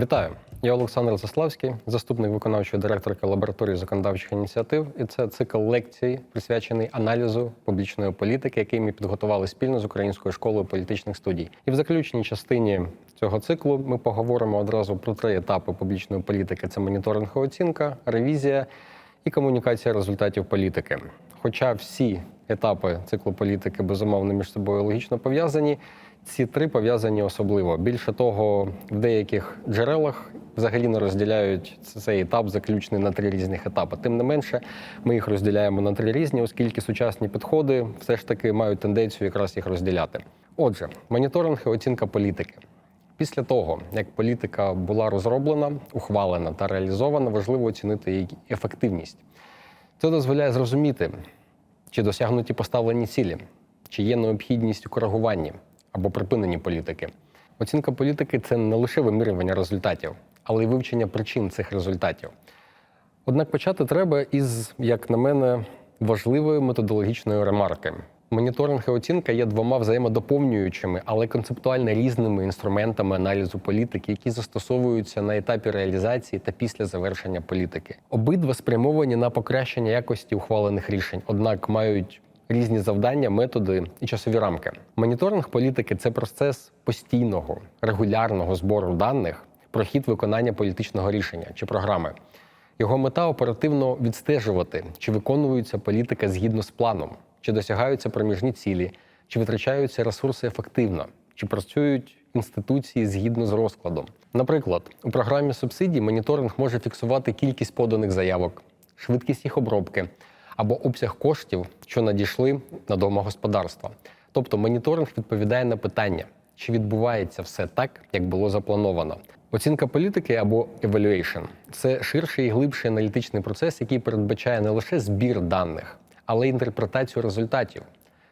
Вітаю! Я Олександр Заславський, заступник виконавчої директорки лабораторії законодавчих ініціатив. І це цикл лекцій, присвячений аналізу публічної політики, який ми підготували спільно з Українською школою політичних студій. І в заключній частині цього циклу ми поговоримо одразу про три етапи публічної політики: це моніторинг оцінка, ревізія і комунікація результатів політики. Хоча всі етапи циклу політики безумовно між собою логічно пов'язані. Ці три пов'язані особливо. Більше того, в деяких джерелах взагалі не розділяють цей етап заключний на три різних етапи. Тим не менше, ми їх розділяємо на три різні, оскільки сучасні підходи все ж таки мають тенденцію якраз їх розділяти. Отже, моніторинг і оцінка політики. Після того, як політика була розроблена, ухвалена та реалізована, важливо оцінити її ефективність. Це дозволяє зрозуміти, чи досягнуті поставлені цілі, чи є необхідність у коригуванні або припиненні політики. Оцінка політики це не лише вимірювання результатів, але й вивчення причин цих результатів. Однак почати треба із, як на мене, важливої методологічної ремарки. Моніторинг і оцінка є двома взаємодоповнюючими, але концептуально різними інструментами аналізу політики, які застосовуються на етапі реалізації та після завершення політики. Обидва спрямовані на покращення якості ухвалених рішень, однак мають різні завдання, методи і часові рамки. Моніторинг політики це процес постійного, регулярного збору даних про хід виконання політичного рішення чи програми. Його мета оперативно відстежувати, чи виконується політика згідно з планом, чи досягаються проміжні цілі, чи витрачаються ресурси ефективно, чи працюють інституції згідно з розкладом. Наприклад, у програмі субсидій моніторинг може фіксувати кількість поданих заявок, швидкість їх обробки або обсяг коштів, що надійшли на домогосподарства. Тобто моніторинг відповідає на питання, чи відбувається все так, як було заплановано. Оцінка політики або evaluation – це ширший і глибший аналітичний процес, який передбачає не лише збір даних, але й інтерпретацію результатів,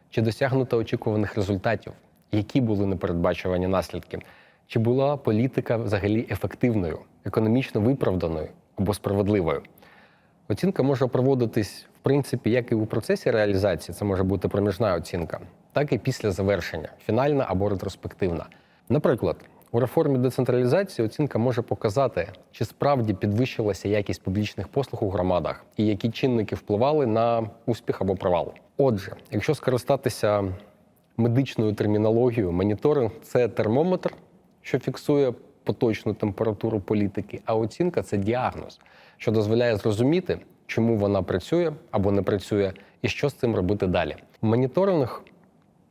чи досягнуто очікуваних результатів, які були непередбачувані наслідки, чи була політика взагалі ефективною, економічно виправданою або справедливою. Оцінка може проводитись в принципі як і у процесі реалізації, це може бути проміжна оцінка, так і після завершення, фінальна або ретроспективна. Наприклад, у реформі децентралізації оцінка може показати, чи справді підвищилася якість публічних послуг у громадах і які чинники впливали на успіх або провал. Отже, якщо скористатися медичною термінологією, моніторинг це термометр, що фіксує поточну температуру політики, а оцінка це діагноз, що дозволяє зрозуміти, чому вона працює або не працює, і що з цим робити далі. Моніторинг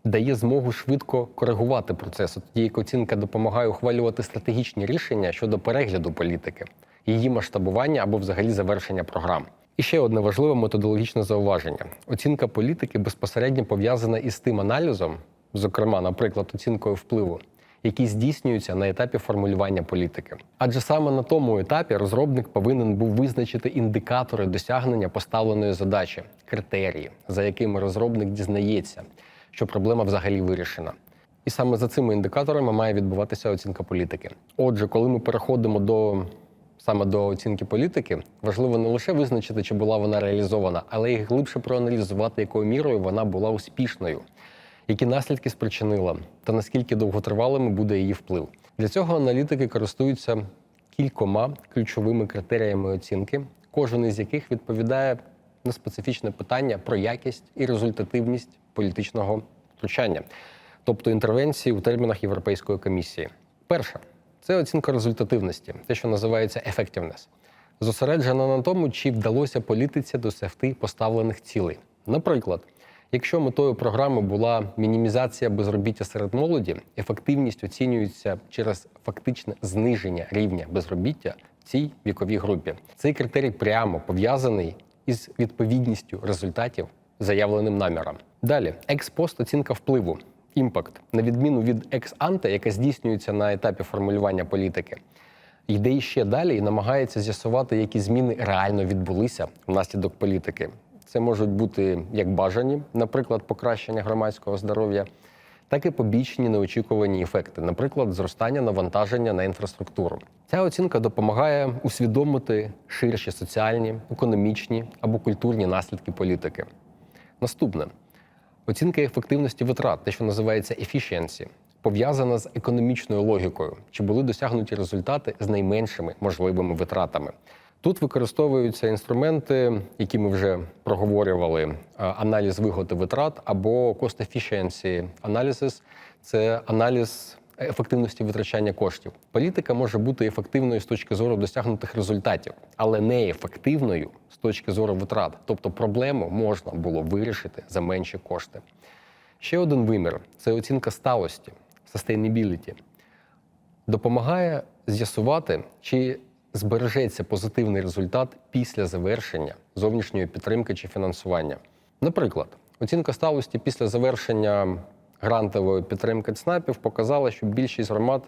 дає змогу швидко коригувати процес, тоді як оцінка допомагає ухвалювати стратегічні рішення щодо перегляду політики, її масштабування або взагалі завершення програм. І ще одне важливе методологічне зауваження: оцінка політики безпосередньо пов'язана із тим аналізом, зокрема, наприклад, оцінкою впливу, який здійснюється на етапі формулювання політики. Адже саме на тому етапі розробник повинен був визначити індикатори досягнення поставленої задачі, критерії, за якими розробник дізнається, що проблема взагалі вирішена. І саме за цими індикаторами має відбуватися оцінка політики. Отже, коли ми переходимо до саме до оцінки політики, важливо не лише визначити, чи була вона реалізована, але й глибше проаналізувати, якою мірою вона була успішною, які наслідки спричинила, та наскільки довготривалими буде її вплив. Для цього аналітики користуються кількома ключовими критеріями оцінки, кожен із яких відповідає на специфічне питання про якість і результативність політичного втручання, тобто інтервенції у термінах Європейської комісії. Перша це оцінка результативності, те, що називається effectiveness. Зосереджена на тому, чи вдалося політиці досягти поставлених цілей. Наприклад, якщо метою програми була мінімізація безробіття серед молоді, ефективність оцінюється через фактичне зниження рівня безробіття в цій віковій групі. Цей критерій прямо пов'язаний із відповідністю результатів заявленим намірам. Далі, експост оцінка впливу. Імпакт, на відміну від екс-анте, яка здійснюється на етапі формулювання політики, йде іще далі і намагається з'ясувати, які зміни реально відбулися внаслідок політики. Це можуть бути як бажані, наприклад, покращення громадського здоров'я, так і побічні неочікувані ефекти, наприклад, зростання навантаження на інфраструктуру. Ця оцінка допомагає усвідомити ширші соціальні, економічні або культурні наслідки політики. Наступне оцінка ефективності витрат, те, що називається efficiency. пов'язана з економічною логікою, чи були досягнуті результати з найменшими можливими витратами. Тут використовуються інструменти, які ми вже проговорювали: аналіз вигод і витрат або cost efficiency analysis – це аналіз ефективності витрачання коштів. Політика може бути ефективною з точки зору досягнутих результатів, але не ефективною з точки зору витрат. Тобто проблему можна було вирішити за менші кошти. Ще один вимір це оцінка сталості, sustainability. Допомагає з'ясувати, чи збережеться позитивний результат після завершення зовнішньої підтримки чи фінансування. Наприклад, оцінка сталості після завершення грантової підтримки ЦНАПів показала, що більшість громад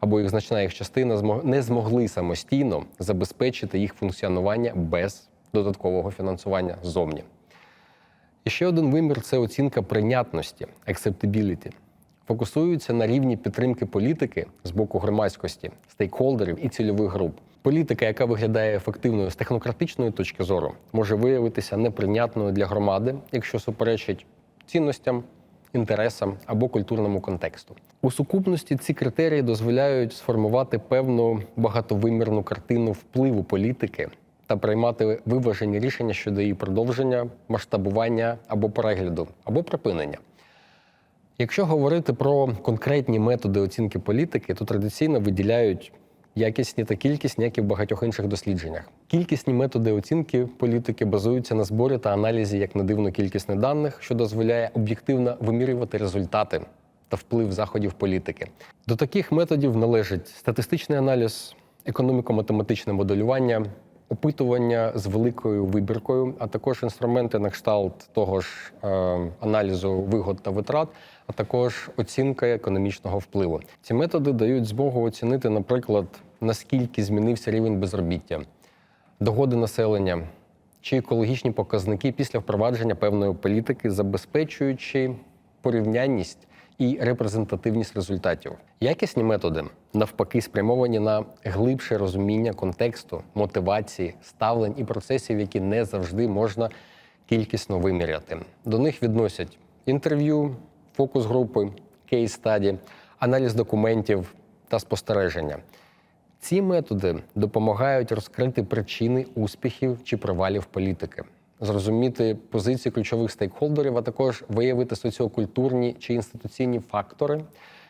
або їх значна їх частина не змогли самостійно забезпечити їх функціонування без додаткового фінансування ззовні. І ще один вимір це оцінка прийнятності, acceptability. Фокусуються на рівні підтримки політики з боку громадськості, стейкхолдерів і цільових груп. Політика, яка виглядає ефективною з технократичної точки зору, може виявитися неприйнятною для громади, якщо суперечить цінностям, інтересам або культурному контексту. У сукупності ці критерії дозволяють сформувати певну багатовимірну картину впливу політики та приймати виважені рішення щодо її продовження, масштабування або перегляду, або припинення. Якщо говорити про конкретні методи оцінки політики, то традиційно виділяють якісні та кількісні, як і в багатьох інших дослідженнях. Кількісні методи оцінки політики базуються на зборі та аналізі як не дивно кількісних даних, що дозволяє об'єктивно вимірювати результати та вплив заходів політики. До таких методів належить статистичний аналіз, економіко-математичне моделювання, опитування з великою вибіркою, а також інструменти на кшталт того ж е, аналізу вигод та витрат, а також оцінка економічного впливу. Ці методи дають змогу оцінити, наприклад, наскільки змінився рівень безробіття, доходи населення чи екологічні показники після впровадження певної політики, забезпечуючи порівнянність і репрезентативність результатів. Якісні методи навпаки спрямовані на глибше розуміння контексту, мотивації, ставлень і процесів, які не завжди можна кількісно виміряти. До них відносять інтерв'ю, фокус групи, кейс-стаді, аналіз документів та спостереження. Ці методи допомагають розкрити причини успіхів чи провалів політики, зрозуміти позиції ключових стейкхолдерів, а також виявити соціокультурні чи інституційні фактори,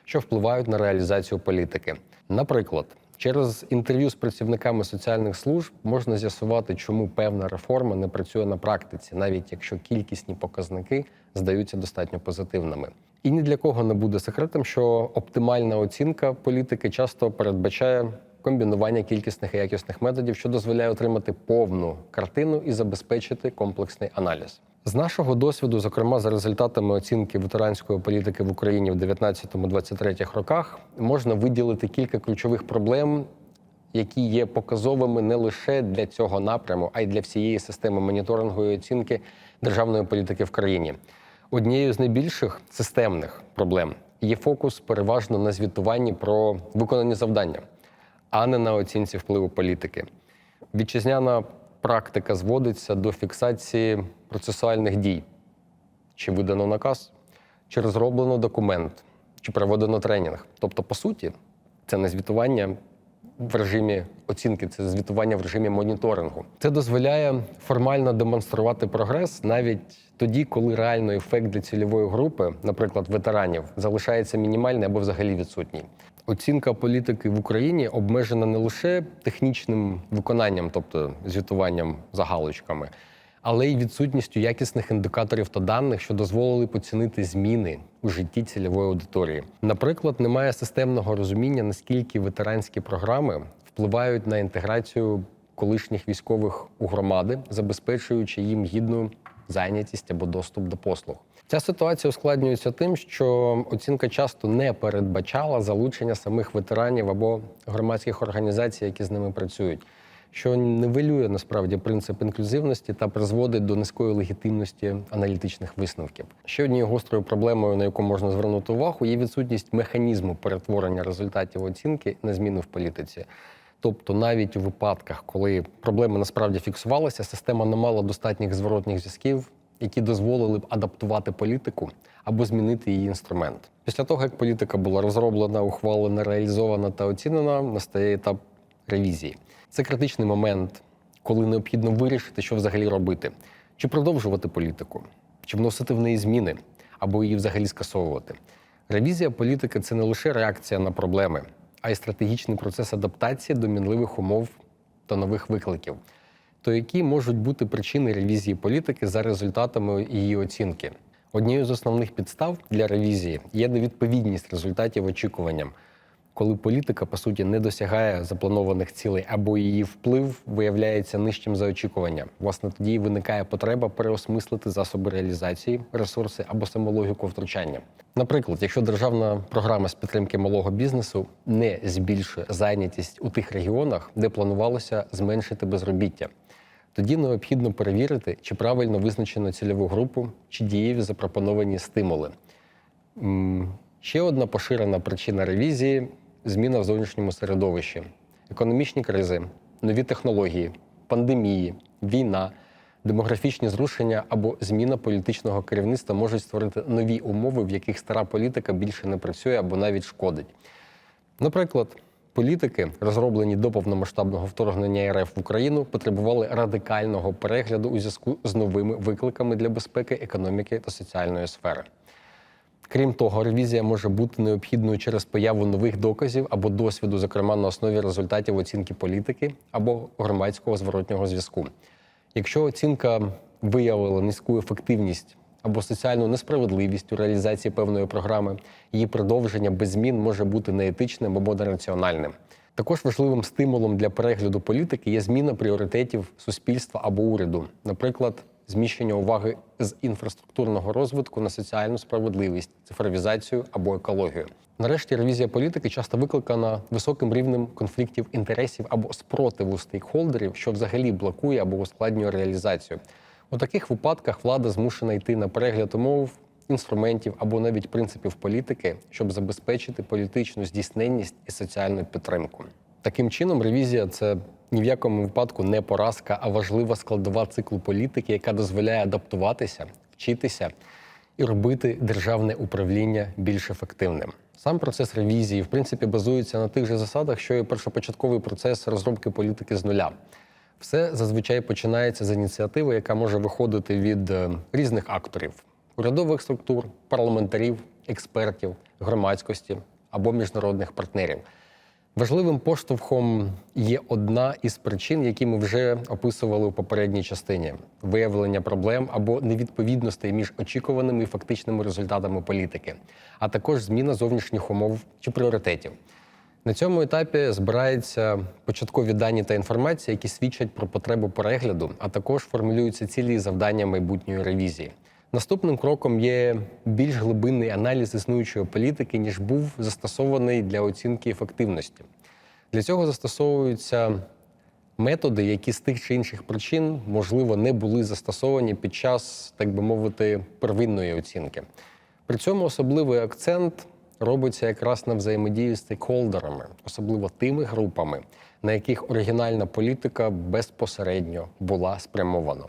що впливають на реалізацію політики. Наприклад, через інтерв'ю з працівниками соціальних служб можна з'ясувати, чому певна реформа не працює на практиці, навіть якщо кількісні показники здаються достатньо позитивними. І ні для кого не буде секретом, що оптимальна оцінка політики часто передбачає комбінування кількісних і якісних методів, що дозволяє отримати повну картину і забезпечити комплексний аналіз. З нашого досвіду, зокрема за результатами оцінки ветеранської політики в Україні в 19-23 роках, можна виділити кілька ключових проблем, які є показовими не лише для цього напряму, а й для всієї системи моніторингу і оцінки державної політики в країні. Однією з найбільших системних проблем є фокус переважно на звітуванні про виконані завдання, а не на оцінці впливу політики. Вітчизняна практика зводиться до фіксації процесуальних дій: чи видано наказ, чи розроблено документ, чи проведено тренінг. Тобто, по суті, це не звітування в режимі оцінки, це звітування в режимі моніторингу. Це дозволяє формально демонструвати прогрес навіть тоді, коли реально ефект для цільової групи, наприклад, ветеранів, залишається мінімальний або взагалі відсутній. Оцінка політики в Україні обмежена не лише технічним виконанням, тобто звітуванням за галочками, але й відсутністю якісних індикаторів та даних, що дозволили поцінити зміни у житті цільової аудиторії. Наприклад, немає системного розуміння, наскільки ветеранські програми впливають на інтеграцію колишніх військових у громади, забезпечуючи їм гідну зайнятість або доступ до послуг. Ця ситуація ускладнюється тим, що оцінка часто не передбачала залучення самих ветеранів або громадських організацій, які з ними працюють, що нивелює насправді принцип інклюзивності та призводить до низької легітимності аналітичних висновків. Ще однією гострою проблемою, на яку можна звернути увагу, є відсутність механізму перетворення результатів оцінки на зміни в політиці. Тобто, навіть у випадках, коли проблема насправді фіксувалася, система не мала достатніх зворотних зв'язків які дозволили б адаптувати політику або змінити її інструмент. Після того, як політика була розроблена, ухвалена, реалізована та оцінена, настає етап ревізії. Це критичний момент, коли необхідно вирішити, що взагалі робити: чи продовжувати політику, чи вносити в неї зміни, або її взагалі скасовувати. Ревізія політики це не лише реакція на проблеми, а й стратегічний процес адаптації до мінливих умов та нових викликів. То які можуть бути причини ревізії політики за результатами її оцінки? Однією з основних підстав для ревізії є невідповідність результатів очікуванням, коли політика по суті не досягає запланованих цілей або її вплив виявляється нижчим за очікування. Власне, тоді виникає потреба переосмислити засоби реалізації, ресурси або саму логіку втручання. Наприклад, якщо державна програма з підтримки малого бізнесу не збільшує зайнятість у тих регіонах, де планувалося зменшити безробіття. Тоді необхідно перевірити, чи правильно визначено цільову групу, чи дієві запропоновані стимули. Ще одна поширена причина ревізії зміна в зовнішньому середовищі, економічні кризи, нові технології, пандемії, війна, демографічні зрушення або зміна політичного керівництва можуть створити нові умови, в яких стара політика більше не працює або навіть шкодить. Наприклад, політики, розроблені до повномасштабного вторгнення РФ в Україну, потребували радикального перегляду у зв'язку з новими викликами для безпеки, економіки та соціальної сфери. Крім того, ревізія може бути необхідною через появу нових доказів або досвіду, зокрема на основі результатів оцінки політики або громадського зворотнього зв'язку. Якщо оцінка виявила низьку ефективність або соціальну несправедливість у реалізації певної програми, її продовження без змін може бути неетичним або нераціональним. Також важливим стимулом для перегляду політики є зміна пріоритетів суспільства або уряду, наприклад, зміщення уваги з інфраструктурного розвитку на соціальну справедливість, цифровізацію або екологію. Нарешті ревізія політики часто викликана високим рівнем конфліктів інтересів або спротиву стейкхолдерів, що взагалі блокує або ускладнює реалізацію. У таких випадках влада змушена йти на перегляд умов, інструментів або навіть принципів політики, щоб забезпечити політичну здійсненність і соціальну підтримку. Таким чином, ревізія це ні в якому випадку не поразка, а важлива складова циклу політики, яка дозволяє адаптуватися, вчитися і робити державне управління більш ефективним. Сам процес ревізії, в принципі, базується на тих же засадах, що і першопочатковий процес розробки політики з нуля. Все зазвичай починається з ініціативи, яка може виходити від е, різних акторів: урядових структур, парламентарів, експертів, громадськості або міжнародних партнерів. Важливим поштовхом є одна із причин, які ми вже описували у попередній частині: виявлення проблем або невідповідностей між очікуваними і фактичними результатами політики, а також зміна зовнішніх умов чи пріоритетів. На цьому етапі збираються початкові дані та інформація, які свідчать про потребу перегляду, а також формулюються цілі і завдання майбутньої ревізії. Наступним кроком є більш глибинний аналіз існуючої політики, ніж був застосований для оцінки ефективності. Для цього застосовуються методи, які з тих чи інших причин, можливо, не були застосовані під час, так би мовити, первинної оцінки. При цьому особливий акцент робиться якраз на взаємодії з стейкхолдерами, особливо тими групами, на яких оригінальна політика безпосередньо була спрямована.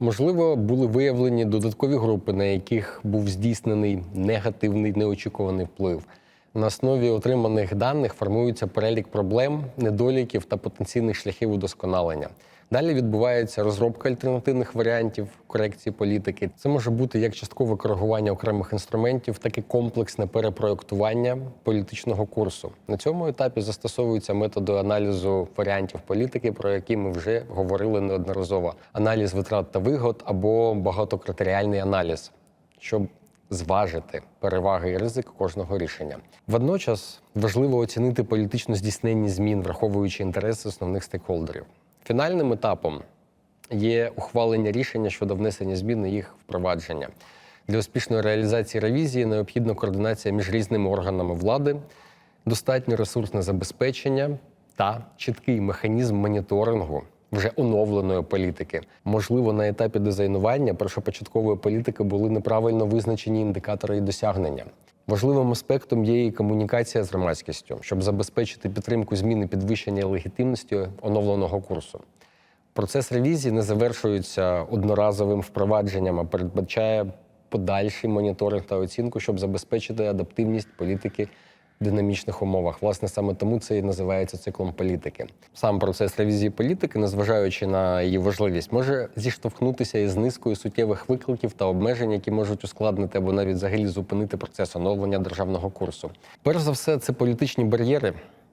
Можливо, були виявлені додаткові групи, на яких був здійснений негативний неочікуваний вплив. На основі отриманих даних формується перелік проблем, недоліків та потенційних шляхів удосконалення. Далі відбувається розробка альтернативних варіантів корекції політики. Це може бути як часткове коригування окремих інструментів, так і комплексне перепроєктування політичного курсу. На цьому етапі застосовуються методи аналізу варіантів політики, про які ми вже говорили неодноразово: аналіз витрат та вигод або багатокритеріальний аналіз, щоб зважити переваги і ризик кожного рішення. Водночас важливо оцінити політичну здійсненність змін, враховуючи інтереси основних стейкхолдерів. Фінальним етапом є ухвалення рішення щодо внесення змін і їх впровадження. Для успішної реалізації ревізії необхідна координація між різними органами влади, достатньо ресурсне забезпечення та чіткий механізм моніторингу вже оновленої політики. Можливо, на етапі дизайнування першопочаткової політики були неправильно визначені індикатори і досягнення. Важливим аспектом є і комунікація з громадськістю, щоб забезпечити підтримку зміни підвищення легітимності оновленого курсу. Процес ревізії не завершується одноразовим впровадженням, а передбачає подальший моніторинг та оцінку, щоб забезпечити адаптивність політики динамічних умовах. Власне, саме тому це і називається циклом політики. Сам процес ревізії політики, незважаючи на її важливість, може зіштовхнутися із низкою суттєвих викликів та обмежень, які можуть ускладнити або навіть взагалі зупинити процес оновлення державного курсу. Перш за все, це політичні бар'єри.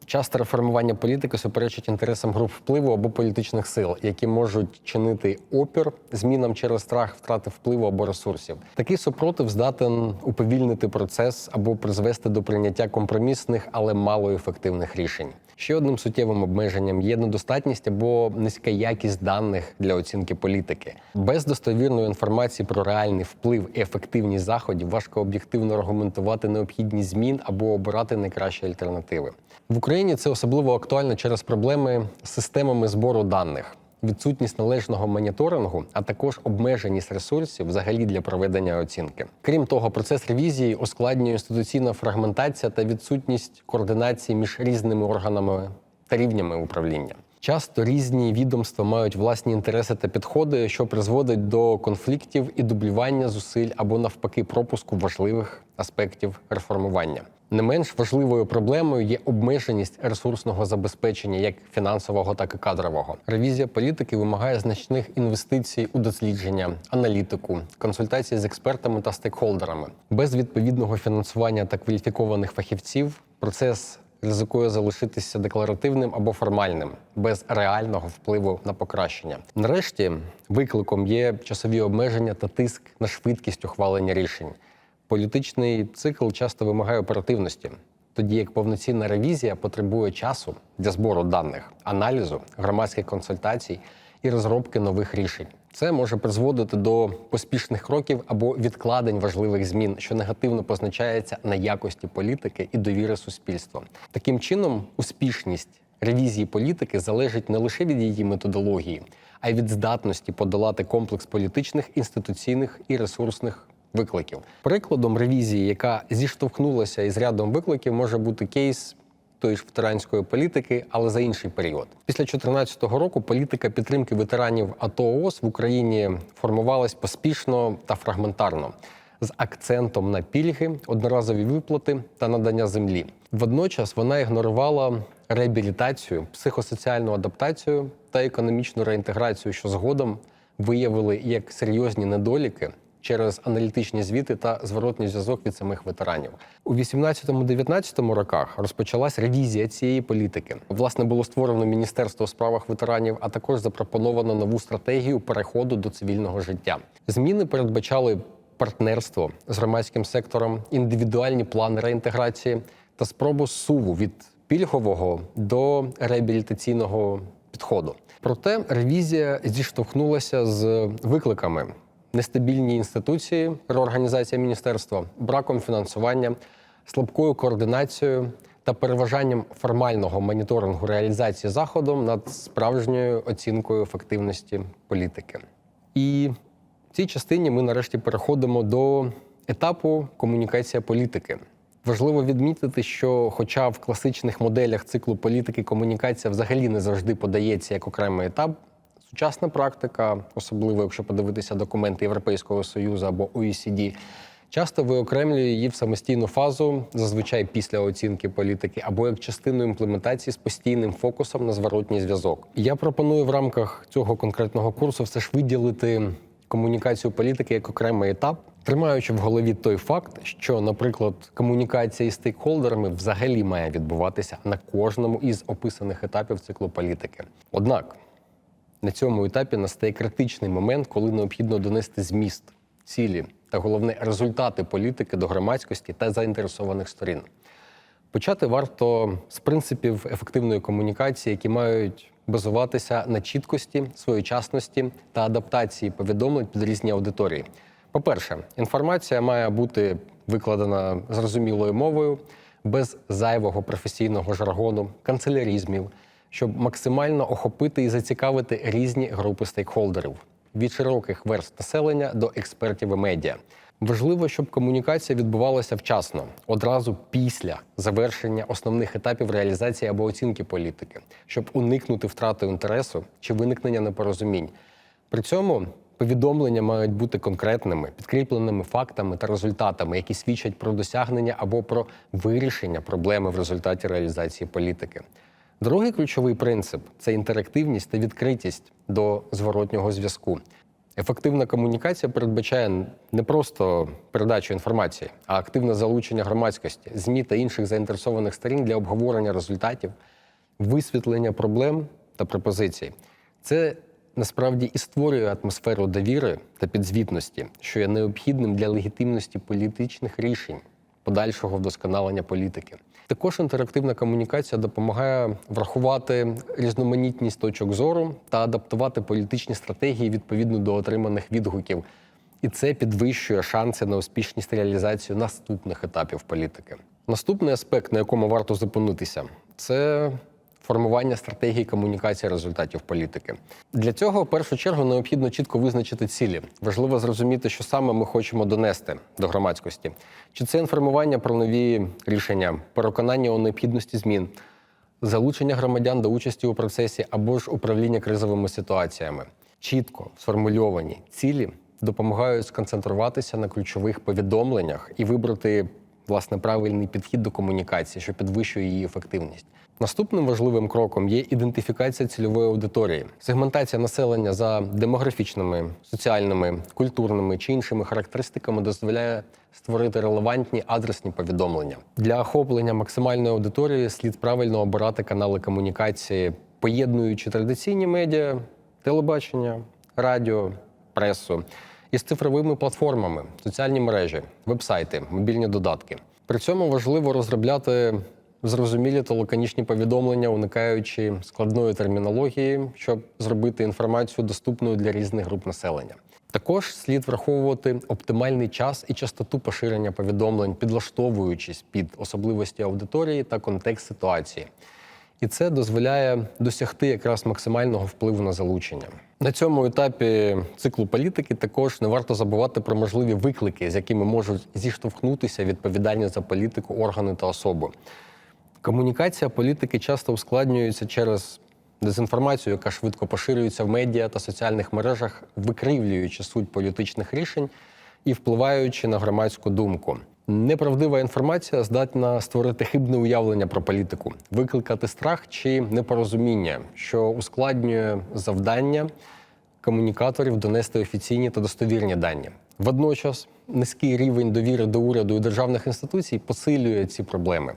Часто реформування політики суперечить інтересам груп впливу або політичних сил, які можуть чинити опір змінам через страх втрати впливу або ресурсів. Такий супротив здатен уповільнити процес або призвести до прийняття компромісних, але малоефективних рішень. Ще одним суттєвим обмеженням є недостатність або низька якість даних для оцінки політики. Без достовірної інформації про реальний вплив і ефективність заходів важко об'єктивно аргументувати необхідність змін або обирати найкращі альтернативи. В Україні це особливо актуально через проблеми з системами збору даних. Відсутність належного моніторингу, а також обмеженість ресурсів взагалі для проведення оцінки. Крім того, процес ревізії ускладнює інституційна фрагментація та відсутність координації між різними органами та рівнями управління. Часто різні відомства мають власні інтереси та підходи, що призводить до конфліктів і дублювання зусиль або навпаки пропуску важливих аспектів реформування. Не менш важливою проблемою є обмеженість ресурсного забезпечення, як фінансового, так і кадрового. Ревізія політики вимагає значних інвестицій у дослідження, аналітику, консультації з експертами та стейкхолдерами. Без відповідного фінансування та кваліфікованих фахівців процес ризикує залишитися декларативним або формальним, без реального впливу на покращення. Нарешті викликом є часові обмеження та тиск на швидкість ухвалення рішень. Політичний цикл часто вимагає оперативності, тоді як повноцінна ревізія потребує часу для збору даних, аналізу, громадських консультацій і розробки нових рішень. Це може призводити до поспішних кроків або відкладень важливих змін, що негативно позначається на якості політики і довіри суспільства. Таким чином, успішність ревізії політики залежить не лише від її методології, а й від здатності подолати комплекс політичних, інституційних і ресурсних викликів. Прикладом ревізії, яка зіштовхнулася із рядом викликів, може бути кейс тої ж ветеранської політики, але за інший період. Після 2014 року політика підтримки ветеранів АТО ООС в Україні формувалась поспішно та фрагментарно. З акцентом на пільги, одноразові виплати та надання землі. Водночас вона ігнорувала реабілітацію, психосоціальну адаптацію та економічну реінтеграцію, що згодом виявили як серйозні недоліки через аналітичні звіти та зворотній зв'язок від самих ветеранів. У 18-19 роках розпочалась ревізія цієї політики. Власне було створено міністерство у справах ветеранів, а також запропоновано нову стратегію переходу до цивільного життя. Зміни передбачали партнерство з громадським сектором, індивідуальні плани реінтеграції та спробу суву від пільгового до реабілітаційного підходу. Проте ревізія зіштовхнулася з викликами нестабільні інституції, реорганізація міністерства, браком фінансування, слабкою координацією та переважанням формального моніторингу реалізації заходом над справжньою оцінкою ефективності політики. І в цій частині ми нарешті переходимо до етапу комунікація політики. Важливо відмітити, що, хоча в класичних моделях циклу політики комунікація взагалі не завжди подається як окремий етап, сучасна практика, особливо якщо подивитися документи Європейського союзу або OECD, часто виокремлює її в самостійну фазу, зазвичай після оцінки політики, або як частину імплементації з постійним фокусом на зворотній зв'язок. Я пропоную в рамках цього конкретного курсу все ж виділити комунікацію політики як окремий етап, тримаючи в голові той факт, що, наприклад, комунікація із стейкхолдерами взагалі має відбуватися на кожному із описаних етапів циклу політики. Однак на цьому етапі настає критичний момент, коли необхідно донести зміст, цілі та головне результати політики до громадськості та заінтересованих сторін. Почати варто з принципів ефективної комунікації, які мають базуватися на чіткості, своєчасності та адаптації повідомлень під різні аудиторії. По-перше, інформація має бути викладена зрозумілою мовою, без зайвого професійного жаргону, канцелярізмів, щоб максимально охопити і зацікавити різні групи стейкхолдерів від широких верст населення до експертів і медіа. Важливо, щоб комунікація відбувалася вчасно, одразу після завершення основних етапів реалізації або оцінки політики, щоб уникнути втрати інтересу чи виникнення непорозумінь. При цьому повідомлення мають бути конкретними, підкріпленими фактами та результатами, які свідчать про досягнення або про вирішення проблеми в результаті реалізації політики. Другий ключовий принцип це інтерактивність та відкритість до зворотнього зв'язку. Ефективна комунікація передбачає не просто передачу інформації, а активне залучення громадськості, ЗМІ та інших заінтересованих сторін для обговорення результатів, висвітлення проблем та пропозицій. Це насправді і створює атмосферу довіри та підзвітності, що є необхідним для легітимності політичних рішень, подальшого вдосконалення політики. Також інтерактивна комунікація допомагає врахувати різноманітність точок зору та адаптувати політичні стратегії відповідно до отриманих відгуків. І це підвищує шанси на успішність реалізацію наступних етапів політики. Наступний аспект, на якому варто зупинитися, це формування стратегії комунікації результатів політики. Для цього в першу чергу необхідно чітко визначити цілі. Важливо зрозуміти, що саме ми хочемо донести до громадськості. Чи це інформування про нові рішення, переконання у необхідності змін, залучення громадян до участі у процесі або ж управління кризовими ситуаціями. Чітко сформульовані цілі допомагають сконцентруватися на ключових повідомленнях і вибрати власне правильний підхід до комунікації, що підвищує її ефективність. Наступним важливим кроком є ідентифікація цільової аудиторії, сегментація населення за демографічними, соціальними, культурними чи іншими характеристиками дозволяє створити релевантні адресні повідомлення. Для охоплення максимальної аудиторії слід правильно обирати канали комунікації, поєднуючи традиційні медіа, телебачення, радіо, пресу із цифровими платформами, соціальні мережі, вебсайти, мобільні додатки. При цьому важливо розробляти зрозумілі та лаконічні повідомлення, уникаючи складної термінології, щоб зробити інформацію доступною для різних груп населення. Також слід враховувати оптимальний час і частоту поширення повідомлень, підлаштовуючись під особливості аудиторії та контекст ситуації. І це дозволяє досягти якраз максимального впливу на залучення. На цьому етапі циклу політики також не варто забувати про можливі виклики, з якими можуть зіштовхнутися відповідальні за політику органи та особи. Комунікація політики часто ускладнюється через дезінформацію, яка швидко поширюється в медіа та соціальних мережах, викривлюючи суть політичних рішень і впливаючи на громадську думку. Неправдива інформація здатна створити хибне уявлення про політику, викликати страх чи непорозуміння, що ускладнює завдання комунікаторів донести офіційні та достовірні дані. Водночас низький рівень довіри до уряду і державних інституцій посилює ці проблеми.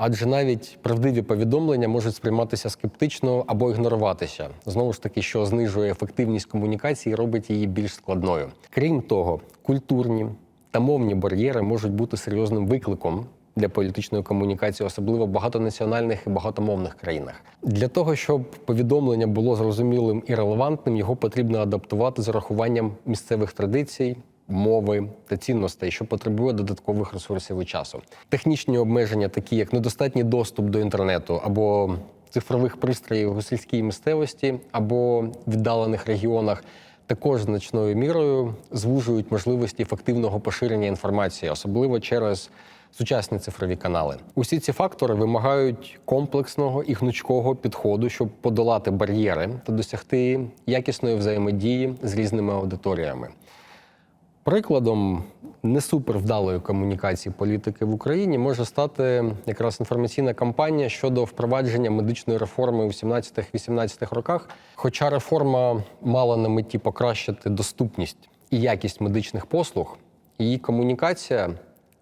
Адже навіть правдиві повідомлення можуть сприйматися скептично або ігноруватися, знову ж таки, що знижує ефективність комунікації і робить її більш складною. Крім того, культурні та мовні бар'єри можуть бути серйозним викликом для політичної комунікації, особливо в багатонаціональних і багатомовних країнах. Для того щоб повідомлення було зрозумілим і релевантним, його потрібно адаптувати з урахуванням місцевих традицій. Мови та цінностей, що потребує додаткових ресурсів і часу. Технічні обмеження, такі як недостатній доступ до інтернету або цифрових пристроїв у сільській місцевості або віддалених регіонах, також значною мірою звужують можливості ефективного поширення інформації, особливо через сучасні цифрові канали. Усі ці фактори вимагають комплексного і гнучкого підходу, щоб подолати бар'єри та досягти якісної взаємодії з різними аудиторіями. Прикладом не супервдалої комунікації політики в Україні може стати якраз інформаційна кампанія щодо впровадження медичної реформи у 17-18 роках. Хоча реформа мала на меті покращити доступність і якість медичних послуг, її комунікація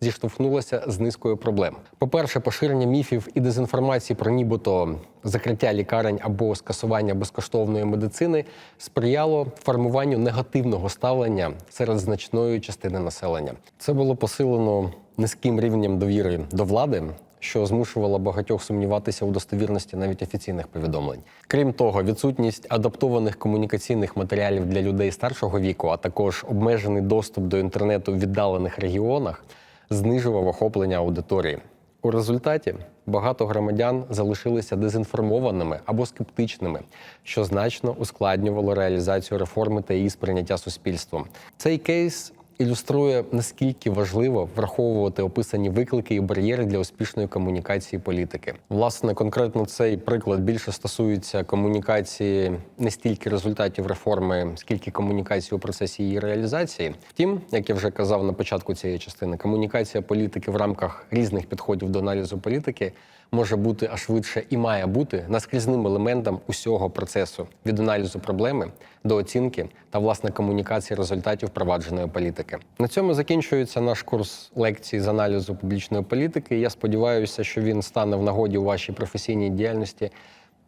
зіштовхнулася з низкою проблем. По-перше, поширення міфів і дезінформації про нібито закриття лікарень або скасування безкоштовної медицини сприяло формуванню негативного ставлення серед значної частини населення. Це було посилено низьким рівнем довіри до влади. Що змушувало багатьох сумніватися у достовірності навіть офіційних повідомлень. Крім того, відсутність адаптованих комунікаційних матеріалів для людей старшого віку, а також обмежений доступ до інтернету в віддалених регіонах знижував охоплення аудиторії. У результаті багато громадян залишилися дезінформованими або скептичними, що значно ускладнювало реалізацію реформи та її сприйняття суспільством. Цей кейс ілюструє наскільки важливо враховувати описані виклики і бар'єри для успішної комунікації політики. Власне, конкретно цей приклад більше стосується комунікації не стільки результатів реформи, скільки комунікації у процесі її реалізації. Втім, як я вже казав на початку цієї частини, комунікація політики в рамках різних підходів до аналізу політики може бути а швидше і має бути наскрізним елементом усього процесу від аналізу проблеми до оцінки та власне комунікації результатів впровадженої політики. На цьому закінчується наш курс лекцій з аналізу публічної політики. Я сподіваюся, що він стане в нагоді у вашій професійній діяльності.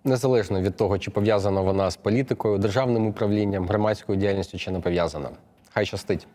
Незалежно від того, чи пов'язана вона з політикою, державним управлінням, громадською діяльністю чи не пов'язана. Хай щастить.